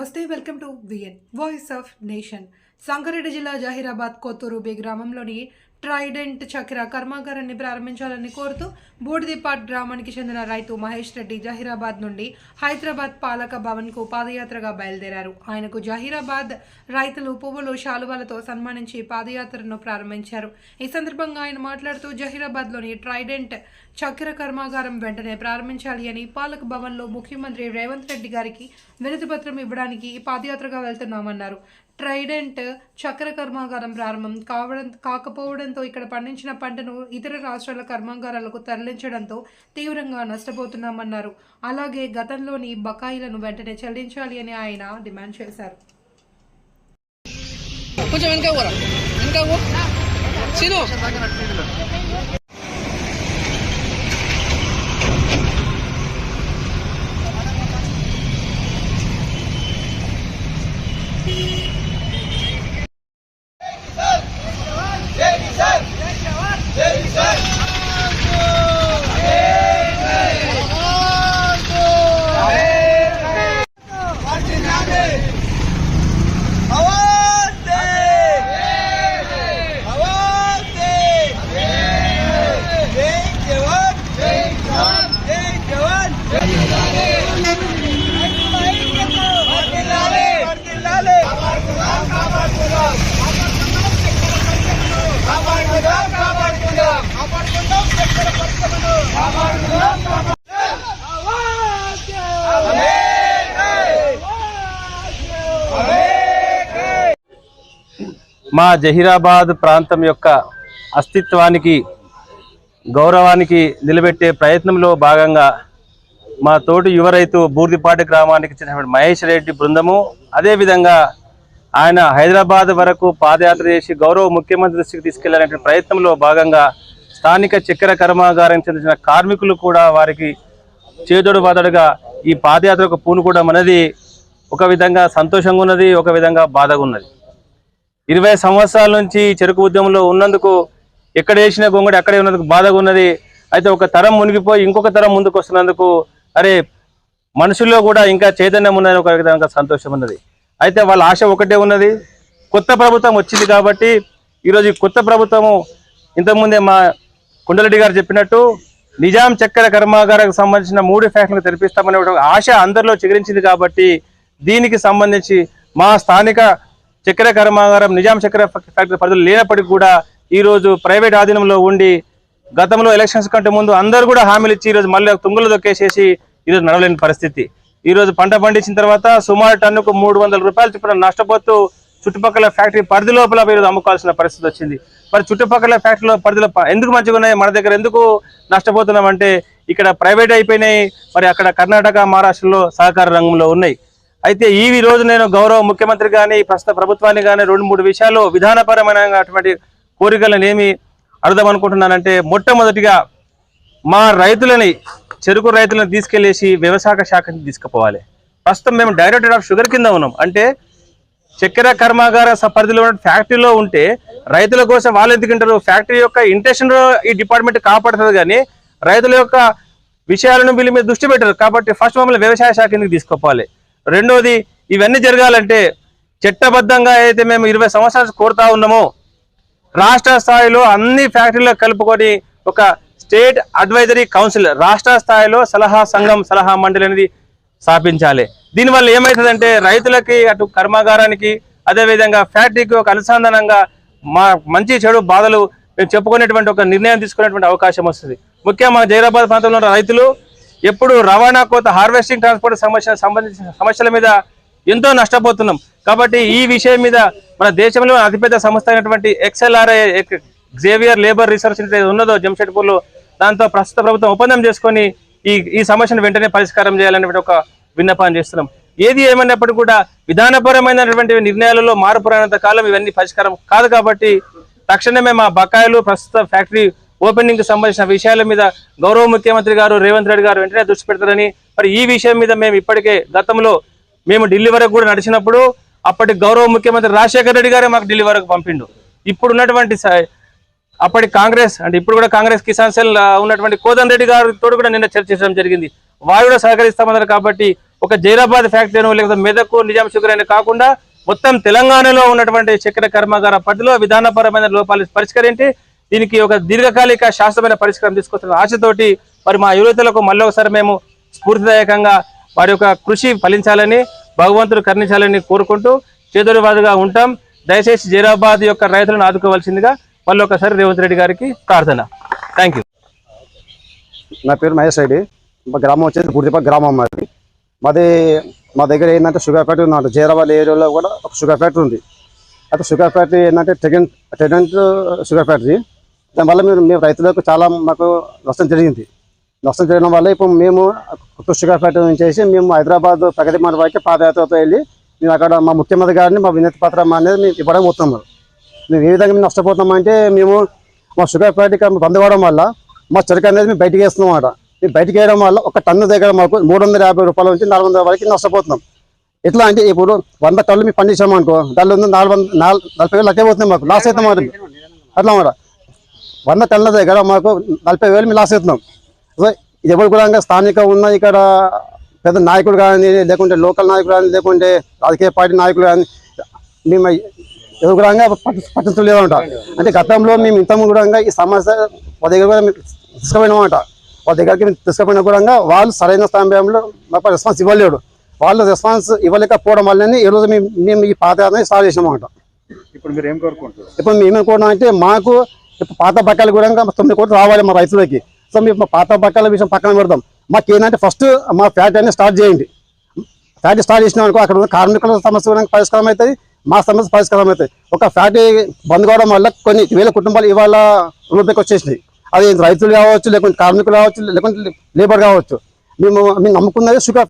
నమస్తే welcome to V N voice of nation. Sangareddy జిల్లా Zaheerabad Kothur B గ్రామంలోని ట్రైడెంట్ చక్ర కర్మాగారాన్ని ప్రారంభించాలని కోరుతూ బూడిదిపాట్ గ్రామానికి చెందిన రైతు మహేష్ రెడ్డి జహీరాబాద్ నుండి హైదరాబాద్ పాలక భవన్కు పాదయాత్రగా బయలుదేరారు. ఆయనకు జహీరాబాద్ రైతులు పువ్వులు శాలువాలతో సన్మానించి పాదయాత్రను ప్రారంభించారు. ఈ సందర్భంగా ఆయన మాట్లాడుతూ జహీరాబాద్లోని ట్రైడెంట్ చక్కెర కర్మాగారం వెంటనే ప్రారంభించాలి అని పాలక భవన్లో ముఖ్యమంత్రి రేవంత్ రెడ్డి గారికి వినతిపత్రం ఇవ్వడానికి ఈ పాదయాత్రగా వెళ్తున్నామన్నారు. ట్రైడెంట్ చక్ర కర్మాగారం ప్రారంభం. కావడం కాకపోవడంతో ఇక్కడ పండించిన పంటను ఇతర రాష్ట్రాల కర్మాగారాలకు తరలించడంతో తీవ్రంగా నష్టపోతున్నామన్నారు. అలాగే గతంలోని బకాయిలను వెంటనే చెల్లించాలి అని ఆయన డిమాండ్ చేశారు. కొంచెం ఇంకా ఇంకా మా జహీరాబాద్ ప్రాంతం యొక్క అస్తిత్వానికి గౌరవానికి నిలబెట్టే ప్రయత్నంలో భాగంగా మా తోటి యువ రైతు బూర్దిపాటి గ్రామానికి చెందినటువంటి మహేష్ రెడ్డి బృందము. అదేవిధంగా ఆయన హైదరాబాద్ వరకు పాదయాత్ర చేసి గౌరవ ముఖ్యమంత్రి దృష్టికి తీసుకెళ్ళాలనే ప్రయత్నంలో భాగంగా స్థానిక చక్కెర కర్మాగారానికి చెందిన కార్మికులు కూడా వారికి చేదోడు బాదడుగా ఈ పాదయాత్రకు పూనుకోవడం అనేది ఒక విధంగా సంతోషంగా ఉన్నది ఒక విధంగా బాధగా ఉన్నది. ఇరవై సంవత్సరాల నుంచి చెరుకు ఉద్యమంలో ఉన్నందుకు ఎక్కడ వేసిన గొంగడి అక్కడే ఉన్నందుకు బాధగా ఉన్నది. అయితే ఒక తరం మునిగిపోయి ఇంకొక తరం ముందుకు వస్తున్నందుకు అరే మనుషుల్లో కూడా ఇంకా చైతన్యం ఉన్నది ఒక విధంగా సంతోషం ఉన్నది. అయితే వాళ్ళ ఆశ ఒకటే ఉన్నది. కొత్త ప్రభుత్వం వచ్చింది కాబట్టి ఈరోజు కొత్త ప్రభుత్వము ఇంతకుముందే మా కుండలరెడ్డి గారు చెప్పినట్టు నిజాం చక్కెర కర్మాగారానికి సంబంధించిన మూడు ఫ్యాక్టరీలు తెరిపిస్తామనే ఆశ అందరిలో చిగురించింది కాబట్టి దీనికి సంబంధించి మా స్థానిక చక్కెర కర్మాగారం నిజాం చక్కెర ఫ్యాక్టరీ పరిధిలో లేనప్పటికీ కూడా ఈ రోజు ప్రైవేట్ ఆధీనంలో ఉండి గతంలో ఎలక్షన్స్ కంటే ముందు అందరూ కూడా హామీలు ఇచ్చి ఈ రోజు మళ్ళీ తుంగలు దొక్కేసేసి ఈరోజు నడవలేని పరిస్థితి. ఈరోజు పంట పండించిన తర్వాత సుమారు టన్నుకు మూడు వందల రూపాయలు చొప్పున నష్టపోతూ చుట్టుపక్కల ఫ్యాక్టరీ పరిధి లోపల ఈరోజు అమ్ముకోవాల్సిన పరిస్థితి వచ్చింది. మరి చుట్టుపక్కల ఫ్యాక్టరీలో పరిధిలో ఎందుకు మంచిగా ఉన్నాయి? మన దగ్గర ఎందుకు నష్టపోతున్నాం అంటే ఇక్కడ ప్రైవేట్ అయిపోయినాయి. మరి అక్కడ కర్ణాటక మహారాష్ట్రలో సహకార రంగంలో ఉన్నాయి. అయితే ఈ రోజు నేను గౌరవ ముఖ్యమంత్రి కానీ ప్రస్తుత ప్రభుత్వాన్ని కానీ రెండు మూడు విషయాలు విధానపరమైనటువంటి కోరికలను ఏమి అర్థం అనుకుంటున్నానంటే మొట్టమొదటిగా మా రైతులని చెరుకు రైతులను తీసుకెళ్ళేసి వ్యవసాయ శాఖని తీసుకుపోవాలి. ప్రస్తుతం మేము డైరెక్టర్ ఆఫ్ షుగర్ కింద ఉన్నాం. అంటే చక్కెర కర్మాగార స- పరిధిలో ఉన్న ఫ్యాక్టరీలో ఉంటే రైతుల కోసం వాళ్ళు ఎందుకుంటారు ఫ్యాక్టరీ యొక్క ఇంటెన్షన్ ఈ డిపార్ట్మెంట్ కాపాడుతుంది కానీ రైతుల యొక్క విషయాలను వీళ్ళ మీద దృష్టి పెట్టరు. కాబట్టి ఫస్ట్ మమ్మల్ని వ్యవసాయ శాఖ కిందకి తీసుకోవాలి రెండోది ఇవన్నీ జరగాలంటే చట్టబద్ధంగా అయితే మేము ఇరవై సంవత్సరాలు కోరుతా ఉన్నామో రాష్ట్ర స్థాయిలో అన్ని ఫ్యాక్టరీలో కలుపుకొని ఒక స్టేట్ అడ్వైజరీ కౌన్సిల్ రాష్ట్ర స్థాయిలో సలహా సంఘం సలహా మండలి అనేది స్థాపించాలి. దీనివల్ల ఏమవుతుందంటే రైతులకి అటు కర్మాగారానికి అదేవిధంగా ఫ్యాక్టరీకి ఒక అనుసంధానంగా మా మంచి చెడు బాధలు మేము చెప్పుకునేటువంటి ఒక నిర్ణయం తీసుకునేటువంటి అవకాశం వస్తుంది. ముఖ్యంగా మా జైరాబాద్ ప్రాంతంలో ఉన్న రైతులు ఎప్పుడు రవాణా కోత హార్వెస్టింగ్ ట్రాన్స్పోర్ట్ సమస్య సంబంధించిన సమస్యల మీద ఎంతో నష్టపోతున్నాం. కాబట్టి ఈ విషయం మీద మన దేశంలో అతిపెద్ద సంస్థ అయినటువంటి ఎక్స్ఎల్ఆర్ఐ జేవియర్ లేబర్ రీసెర్చ్ ఉన్నదో జంషెడ్పూర్లో దాంతో ప్రస్తుత ప్రభుత్వం ఒప్పందం చేసుకొని ఈ ఈ సమస్యను వెంటనే పరిష్కారం చేయాలనేటువంటి ఒక విన్నపాన్ని చేస్తున్నాం. ఏది ఏమైనప్పటికీ కూడా విధానపరమైనటువంటి నిర్ణయాలలో మార్పు రానంత కాలం ఇవన్నీ పరిష్కారం కాదు కాబట్టి తక్షణమే మా బకాయిలు ప్రస్తుత ఫ్యాక్టరీ ఓపెనింగ్కి సంబంధించిన విషయాల మీద గౌరవ ముఖ్యమంత్రి గారు రేవంత్ రెడ్డి గారు వెంటనే దృష్టి పెడతారని మరి ఈ విషయం మీద మేము ఇప్పటికే గతంలో మేము ఢిల్లీ వరకు కూడా నడిచినప్పుడు అప్పటి గౌరవ ముఖ్యమంత్రి రాజశేఖర రెడ్డి గారే మాకు ఢిల్లీ వరకు పంపిండు. ఇప్పుడు ఉన్నటువంటి అప్పటి కాంగ్రెస్ అంటే ఇప్పుడు కూడా కాంగ్రెస్ కిసాన్ సెల్ ఉన్నటువంటి కోదన్ రెడ్డి గారితో కూడా నిన్న చర్చించడం జరిగింది. వారు కూడా సహకరిస్తామన్నారు కాబట్టి ఒక జైరాబాద్ ఫ్యాక్టరీను లేకపోతే మెదకు నిజాం షుగర్ అని కాకుండా మొత్తం తెలంగాణలో ఉన్నటువంటి చక్కెర కర్మాగార పరిధిలో విధానపరమైన లోపాలు పరిష్కరించి దీనికి ఒక దీర్ఘకాలిక శాస్త్రమైన పరిష్కారం తీసుకొస్తున్న ఆశతోటి మరి మా యువతలకు మళ్ళీ ఒకసారి మేము స్ఫూర్తిదాయకంగా వారి యొక్క కృషి ఫలించాలని భగవంతుడు కర్ణించాలని కోరుకుంటూ చేదోడివాదుగా ఉంటాం. దయచేసి జైరాబాద్ యొక్క రైతులను ఆదుకోవాల్సిందిగా మళ్ళీ ఒకసారి రేవంత్ రెడ్డి గారికి ప్రార్థన. థ్యాంక్ యూ నా పేరు మహేష్ రెడ్డి. మా గ్రామం వచ్చేసి గుడిపక్క గ్రామం మాది. మాది మా దగ్గర ఏంటంటే షుగర్ ఫ్యాక్టరీ ఉందంట జైరాబాద్ ఏరియాలో కూడా ఒక షుగర్ ఫ్యాక్టరీ ఉంది. అయితే షుగర్ ఫ్యాక్టరీ ఏంటంటే టెగెంట్ టెగెంట్ షుగర్ ఫ్యాక్టరీ. దానివల్ల మీరు మేము రైతులకు చాలా మాకు నష్టం జరిగింది. నష్టం జరగడం వల్ల ఇప్పుడు మేము కొత్త నుంచి చేసి మేము హైదరాబాద్ ప్రగతి మండపానికి పాదయాత్రతో వెళ్ళి మేము అక్కడ మా ముఖ్యమంత్రి గారిని మా వినతి పత్రం అనేది మేము ఇవ్వడం పోతున్నాము మేము ఏ విధంగా మేము నష్టపోతున్నామంటే మేము మా షుగర్ ఫ్యాక్టరీకి బంద్ అవ్వడం వల్ల మా చెరుకు అనేది మేము బయటకు వేస్తున్నాం అన్నమాట మేము బయటకు వేయడం వల్ల ఒక టన్ను దగ్గర మాకు మూడు వందల యాభై రూపాయల నుంచి నాలుగు వందల వరకు నష్టపోతున్నాం. ఎట్లా అంటే ఇప్పుడు వంద టన్నులు మేము పండించాము అనుకో దానిలో ఉంది నాలుగు వందల నాలుగు నలభై వేలు అట్టే పోతున్నాయి మాకు. లాస్ అవుతాం అట్లా మాట వంద టన్నుల దగ్గర మాకు నలభై వేలు మేము లాస్ అవుతున్నాం సో ఇది ఎవరు కూడా స్థానిక ఉన్న ఇక్కడ పెద్ద నాయకుడు కానీ లేకుంటే లోకల్ నాయకుడు కానీ లేకుంటే రాజకీయ పార్టీ నాయకులు కానీ మేము ఎవరు కూడా పట్టించలేదంట అంటే గతంలో మేము ఇంత కూడా ఈ సమస్య వాళ్ళ దగ్గర కూడా మేము తీసుకుపోయినామంట. వాళ్ళ దగ్గరికి మేము తీసుకుపోయినా కూడా వాళ్ళు సరైన సమయంలో మాకు రెస్పాన్స్ ఇవ్వలేడు. వాళ్ళు రెస్పాన్స్ ఇవ్వలేకపోవడం వల్లనే ఈరోజు మేము మేము ఈ పాదయాత్ర స్టార్ట్ చేసామన్నమాట ఇప్పుడు మీరు ఏం కోరుకుంటారు ఇప్పుడు మేము ఏమనుకోవడం అంటే మాకు పాత బకాయిలు కూడా తొమ్మిది కోట్లు రావాలి మా రైతులకి. సో మేము పాత బకాయిల విషయం పక్కన పెడదాం. మాకు ఏంటంటే ఫస్ట్ మా ఫ్యాక్టరీ అనేది స్టార్ట్ చేయండి. ఫ్యాక్టరీ స్టార్ట్ చేసినాం అనుకో అక్కడ ఉన్న కార్మికుల సమస్య పరిష్కారం అవుతుంది మా సమస్య పరిష్కారం అవుతుంది. ఒక ఫ్యాక్టరీ బంద్ కావడం వల్ల కొన్ని వేల కుటుంబాలు ఇవాళ రూపాయికి వచ్చేసినాయి. అది రైతులు కావచ్చు లేకుంటే కార్మికులు కావచ్చు లేకుంటే లేబర్ కావచ్చు. మేము మేము నమ్ముకున్నది షుగర్